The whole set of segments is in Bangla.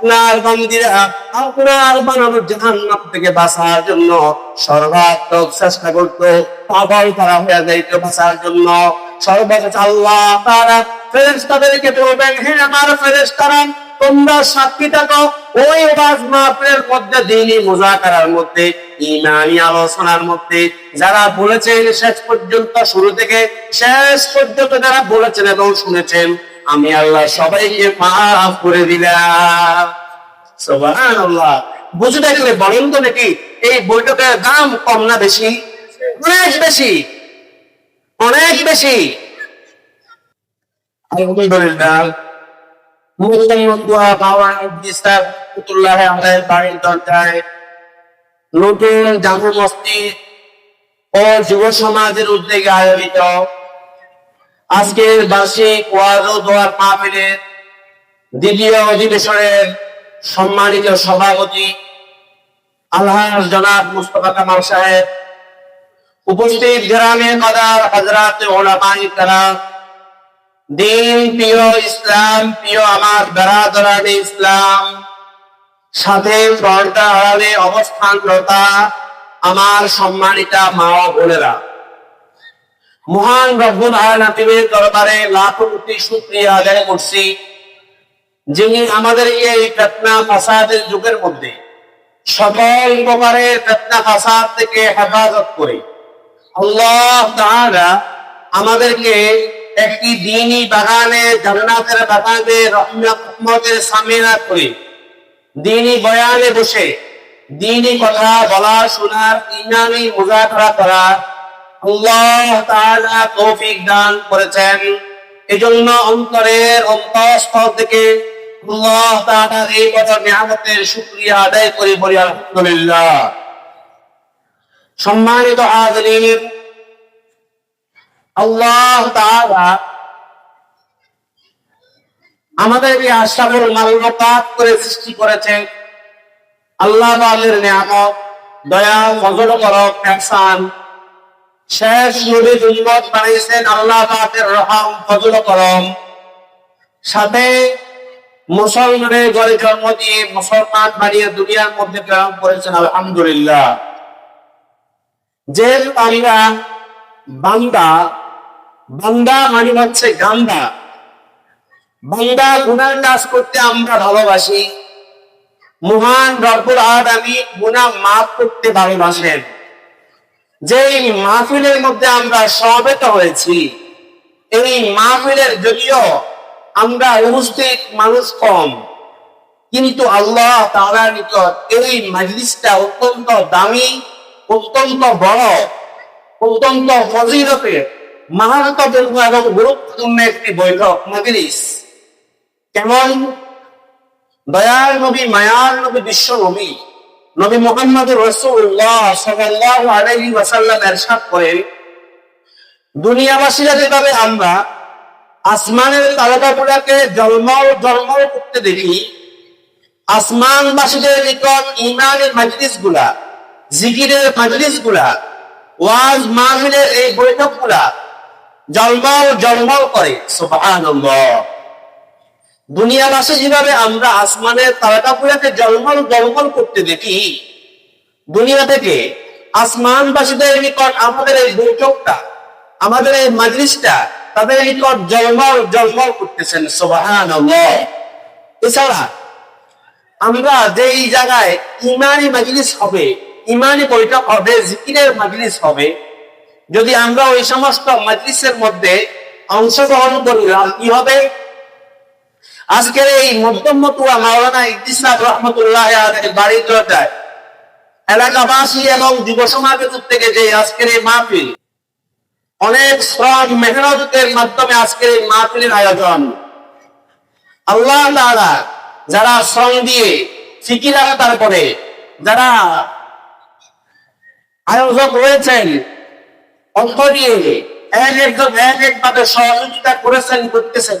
আপনার বান্দিরা আপনার থেকে বাঁচার জন্য সর্বাত্মক চেষ্টা করত পাগল তারা হয়ে যাইত বাঁচার জন্য। আল্লাহ তারা ফেরেশতাদেরকে বলবেন আমার ফেরেশতারা, তোমরা সাক্ষী থাকো। ওই ওয়াজ মধ্যে, দিনই মুজাকারার মধ্যে ইমানি আলোচনার মধ্যে। যারা বলেছেন শেষ পর্যন্ত, শুরু থেকে শেষ পর্যন্ত যারা বলেছেন এবং শুনেছেন আমি আল্লাহ সবাইকে মাফ করে দিলাম। সুবহানাল্লাহ। বুঝে থাকলে বলেন তো নাকি এই বৈঠকের দাম কম না বেশি? অনেক বেশি। অনেক বেশি। নতুন জামু মসজিদ ও যুব সমাজের উদ্যোগে আয়োজিত আজকের বার্ষিক ওয়াজ ও মাহফিলের দ্বিতীয় অধিবেশনের সম্মানিত সভাপতি আল্লাহর জনাব মুস্তফা কামাল সাহেব, উপস্থিত গ্রামে কাদার হজরাত ওলামাই কালাম দিন প্রিয় ইসলাম, প্রিয় আমার বেড়াদরানি ইসলাম, সাথে পর্দা আড়ালে অবস্থানরতা আমার সম্মানিতা মা বোনেরা। মহান রব্বুল আলামিনের দরবারে লাখো কোটি শুকরিয়া আদায় করছি যিনি আমাদেরকে এই ফেতনা ফাসাদের যুগের মধ্যে সকল প্রকারের ফেতনা ফাসাদ থেকে হেফাজত করে আল্লাহ তাআলা আমাদেরকে একটি দিনই বাগানে জান্নাতের বাগানে রহমত, রহমতের সামিনা করে দিনই বয়ানে বসে দিনই কথা বলা, শোনার, ইমানি মুজাকরা করা আল্লাহ তাআলা দান করেছেন। এজন্য অন্তরের অন্তঃস্থল থেকে আল্লাহ তাআলার এই নিয়ামতের শুকরিয়া আদায় করি বলি, আলহামদুলিল্লাহ। সম্মানিত হাজরিন, আল্লাহ তাআলা আমাদের এই আশাবুল মাল্যপাত করে সৃষ্টি করেছেন। আল্লাহ তাআলার নিয়ামত দয়া ফজল ihsan শেষ উম্মত আল্লাহ পাকের রহম, ফজল করম। সাথে মুসলমানের ঘরে জন্ম দিয়ে মুসলমান দুনিয়ার মধ্যে প্রেরণ করেছেন, আলহামদুলিল্লাহ। যে বান্দা বান্দা বান্দা মানে হচ্ছে গান্দা। বান্দা গুনার কাজ করতে আমরা ভালোবাসি। মহান রব্বুল আলামিন গুনাহ মাফ করতে ভালোবাসেন। যে মাহফিলের মধ্যে আমরা সমবেত হয়েছি, এই মাহফিলের যদিও আমরা উপস্থিত মানুষ কম। কিন্তু আল্লাহ তাআলার নিকট এই মাজলিসটা অত্যন্ত দামি, অত্যন্ত বড়, অত্যন্ত ফজিলতের মাহাত্মের এবং গুরুত্বপূর্ণ একটি বৈঠক, মজলিস। কেমন? দয়ার নবী মায়ার নবী, বিশ্ব নবী। নবী মোহাম্মদ রসুল্লাহ সাল্লাহ আলাইহি ওয়াসাল্লাম এরশাদ করেন, দুনিয়াবাসীরা যেভাবে আমরা আসমানের তারকাগুলাকে জলমল জলমল করতে দেখি, আসমানবাসীদের নিকট ইমানের মাজলিসগুলা জিকিরের মাজলিসগুলা ওয়াজ মাহফিলের এই বৈঠকগুলা জলমল জলমল করে, সুবহানাল্লাহ। দুনিয়াবাসী যেভাবে আমরা আসমানের তারকাগুলোকে জলমল জলমল করতে দেখি, দুনিয়া থেকে আসমানবাসীদের নিকট আমাদের এই বৈঠকটা, আমাদের এই মাজলিসটা, তাদের নিকট জলমল জলমল করতেছেন সোবাহান এছাড়া আমরা যেই জায়গায় ইমানি মাজলিস হবে, ইমানি বৈঠক হবে, জিকিরের মাজলিস হবে, যদি আমরা ওই সমস্ত মাজলিসের মধ্যে অংশগ্রহণ করি কি হবে? আজকের এই মধ্যমতুয়া মাওলানা ইদ্দিসাদ রহমতুল্লাহ বাড়ির দরজায়, এলাকাবাসী এবং যুব সমাজের থেকে যে আজকের এই মাহফিল, অনেক শ্রম মেহনতের মাধ্যমে আজকের এই মাহফিলের আয়োজন। আল্লাহ তাআলা যারা শ্রম দিয়ে ফিকির তারপরে যারা আয়োজক রয়েছেন দিয়ে এক একজন এক একভাবে সহযোগিতা করেছেন, করতেছেন।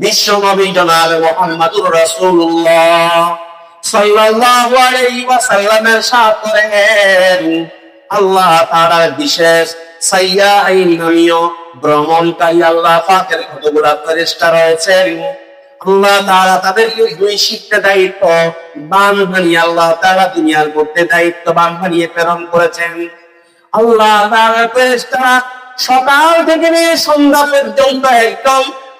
বিশ্ব নবী মুহাম্মদুর রাসূলুল্লাহ সাল্লাল্লাহু আলাইহি ওয়াসাল্লামের সাথ করেন। আল্লাহ তাআলার বিশেষ নামীয় ভ্রমণকারী আল্লাহ পাকের ফেরেশতা আল্লাহ তাআলা দুই শিক্ষা দায়িত্ব বান বানিয়ে আল্লাহ তাআলা দুনিয়ার মধ্যে দায়িত্ব বান বানিয়ে প্রেরণ করেছেন। আল্লাহ তাআলা সকাল থেকে সন্ধ্যা পর্যন্ত একদম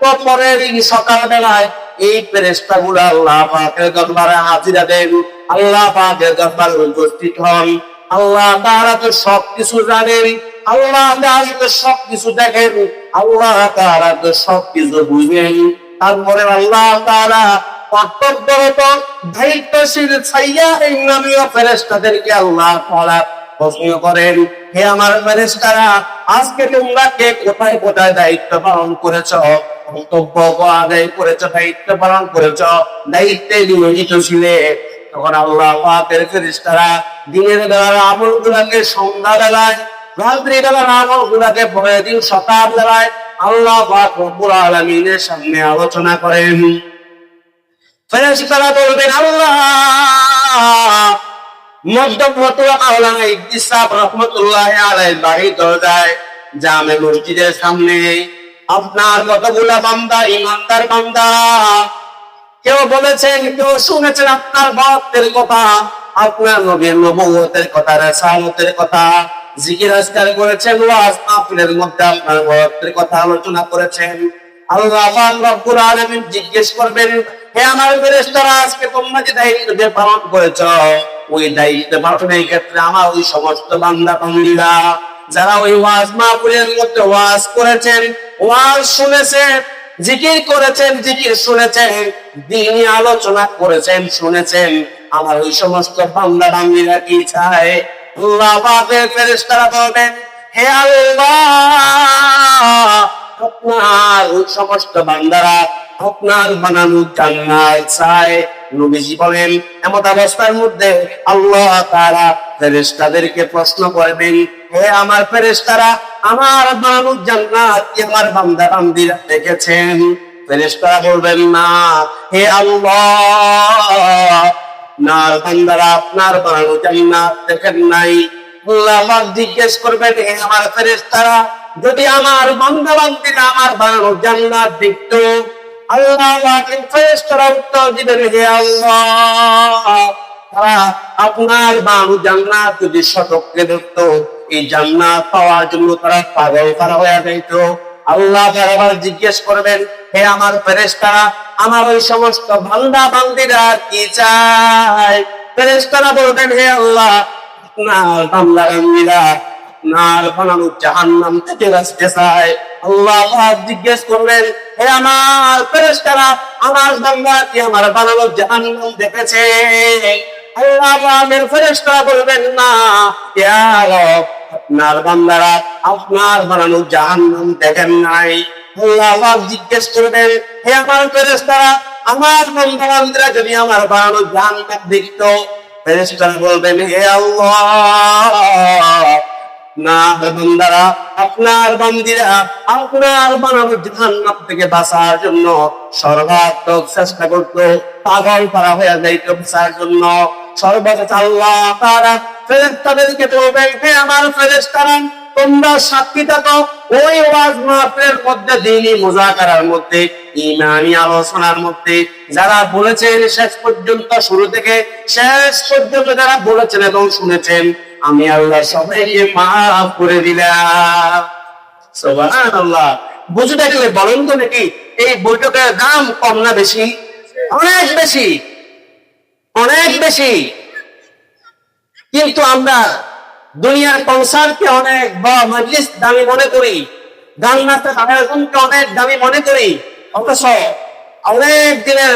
তো পরের এই ফেরেশতা গুলো আল্লাহ পাকের দরবারে হাজিরা দেন। আল্লাহ পাকের দরবারে উপস্থিত হন। আল্লাহ তাআলা তো সবকিছু জানেন। আল্লাহ তাআলা তো সবকিছু দেখেন। আল্লাহ তাআলা তো সবকিছু বুঝেন। তারপরে আল্লাহ তাআলা কর্তব্যরত দায়িত্বশীল ছাইয়া এই নামীয় ফেরেশতাদেরকে আল্লাহ তাআলা প্রশ্ন করেন, হে আমার ফেরেশতারা, আজকে তোমরা কে কোথায় কোথায় দায়িত্ব পালন করেছ? কর্তব্য আদায় করেছ, দায়িত্ব পালন করেছ, দায়িত্বে নিয়োজিত ছিলে। তখন আল্লাহ পাকের ফেরেশতারা দিনের বেলার আমল গুলাকে সন্ধ্যা বেলায়, রাত্রি বেলার আমল গুলাকে দিন সকাল বেলায় আল্লাহ পাক রব্বুল সামনে আলোচনা করেন। ফেরেশতারা বলবেন, আল্লাহ মাওলানা ইদ্দিসাব রহমতুল্লাহ আলাই বাড়ি দরজায় জামে মসজিদের সামনে আপনার কতগুলা বান্দা, ইমানদার বান্দা? কেউ বলেছেন, কেউ শুনেছেন আপনার ভক্তের কথা, আপনার নবীর নবুয়তের কথা, রাসালতের কথা, জিকির আজকার করেছেন, ওয়াজ মাহফিলের মধ্যে আপনার ভক্তের কথা আলোচনা করেছেন। আল্লাহ রব্বুল আলামিন জিজ্ঞেস করবেন, হে আমার ফেরেশতারা, আজকে তোমরা যে দায়িত্ব পালন করেছ? ওই দায়িত্ব পালনের ক্ষেত্রে আমার ওই সমস্ত বান্দা বান্দীরা যারা ওই ওয়াজ মাহফিলের মধ্যে ওয়াজ করেছেন, ওয়াজ শুনেছেন, জিকির করেছেন, জিকির শুনেছেন দিনী আলোচনা করেছেন, শুনেছেন। আমার ওই সমস্ত বান্দা বান্দীরা কি চায়? আল্লাহ পাকের ফেরেশতারা হে আল্লাহ, আপনার ওই সমস্ত বান্দারা আপনার বানানো জান্নাত চায়। নবীজি বলেন, এমত অবস্থার মধ্যে আল্লাহ তাআলা ফেরেশতাদেরকে প্রশ্ন করবেন হে আমার ফেরেশতারা, আমার জান্নাত আমার বান্দা বান্দিরা দেখেছেন? ফেরেশতারা বলবেন, না, হে আল্লাহ। বান্দারা, আপনার বানানো জান্নাত দেখেন নাই। আল্লাহ জিজ্ঞেস করবেন, হে আমার ফেরেশতারা, যদি আমার বান্দা বান্দিরা আমার বানানো জান্নাত দেখতো? আল্লাহ ফেরেশতারা উত্তর দিবেন, হে আল্লাহ। তারা আপনার বানানো জান্নাত যদি শতককে দেখতো এই জান্নাত পাওয়ার জন্য তারা পাগল করা হয়ে যাইত। আল্লাহ আবার জিজ্ঞেস করবেন, হে আমার ফেরেশতারা, আমার ওই সমস্ত বান্দা বান্দিরা কি চায়? ফেরেশতারা বলবেন, হে আল্লাহ, আপনার বান্দা বান্দিরা আপনার বানানো জাহান্নাম থেকে বাঁচতে চায়। আল্লাহ জিজ্ঞেস করবেন, হে আমার ফেরেশতারা, আমার বান্দা কি আমার বানানো জাহান্নাম দেখেছে? বলবেন, না, ইয়া আপনার বান্দারা আপনার বানানো জাহান্নাম দেখেন নাই। আল্লাহ জিজ্ঞেস করবেন, হে আমার ফেরেশতারা, আমার যদি আমার বানানো জাহান্নাম দেখতো? বলবেন, হে আল্লাহ বান্দারা, আপনার বান্দিরা আপনার বানানো জাহান্নাম থেকে বাঁচার জন্য সর্বাত্মক চেষ্টা করতো, পাগল করা হয়ে যাইত বাঁচার জন্য। সর্বশেষ আল্লাহ তারা ফেরেস্তাদেরকে বলবেন হে আমার ফেরেস্তারা তোমরা সাক্ষী থাকো ওই ওয়াজ মাহফিলের মধ্যে মুজাকারার মধ্যে আলোচনার মধ্যে। যারা বলেছেন শেষ পর্যন্ত, শুরু থেকে শেষ পর্যন্ত যারা বলেছেন এবং শুনেছেন, আমি আল্লাহ সবাইকে মাফ করে দিলাম। সুবহানাল্লাহ। বুঝতে গেলে বলেন তো নাকি, এই বৈঠকের দাম কম না বেশি? অনেক বেশি। অনেক বেশি। কিন্তু আমরা দুনিয়ার কনসার্টকে অনেক বা মজলিস দামি মনে করি গান অনেক দামি মনে করি। অথচ অনেক দিনের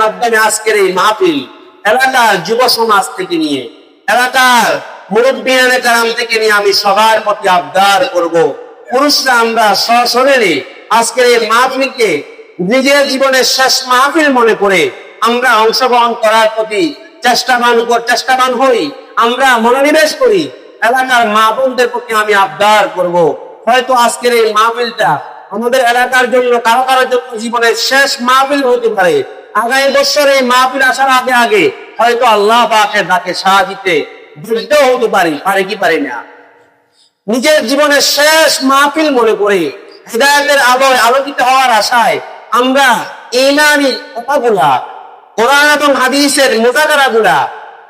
মাধ্যমে আজকের এই মাহফিল এলাকার যুব সমাজ থেকে নিয়ে, এলাকার কারাম থেকে নিয়ে আমি সবার প্রতি আবদার করব। পুরুষরা আমরা সশরীরে আজকের এই মাহফিলকে নিজের জীবনের শেষ মাহফিল মনে করে আমরা অংশগ্রহণ করার প্রতি চেষ্টাবান চেষ্টাবান হই, আমরা মনোনিবেশ করি। এলাকার মা বোনদের প্রতি আমি আবদার করব। হয়তো আজকের এই মাহফিলটা আমাদের এলাকার জন্য, কারও কারও জন্য জীবনের শেষ মাহফিল হতে পারে। আগামী বছর এই মাহফিল আসার আগে আগে হয়তো আল্লাহ পাকে ডাকে সাহা দিতে বৃদ্ধ হতে পারি, পারে কি পারি না। নিজের জীবনের শেষ মাহফিল মনে করে হৃদায়তের আলোয় আলোকিত হওয়ার আশায় আমরা ইমানি কথাগুলা কোরআন এবং হাদিসের মোজাকারা গুলা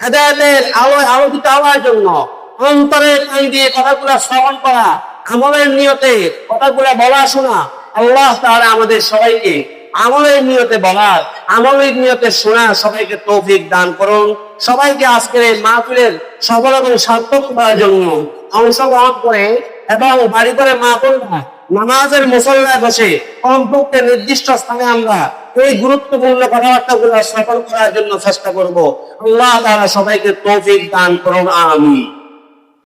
হেদায়তের আলোয় আলোকিত হওয়ার জন্য অন্তরে কান দিয়ে কথাগুলা শ্রবণ করা, আমলের নিয়তে কথাগুলা বলা শোনা, আল্লাহ তাআলা আমাদের সবাইকে আমলের নিয়তে বলার আমলের নিয়তে শোনা সবাইকে তৌফিক দান করুন। সবাইকে আজকের এই মাহফিলের সফল এবং সার্থক করার জন্য অংশগ্রহণ করে এবং বাড়ি করে মা বোনরা নামাজের মুসল্লায় বসে কমপক্ষে নির্দিষ্ট স্থানে আমরা এই গুরুত্বপূর্ণ কথাবার্তা গুলো সফল করার জন্য চেষ্টা করব। আল্লাহ তারা সবাইকে তৌফিক দান করুন আমি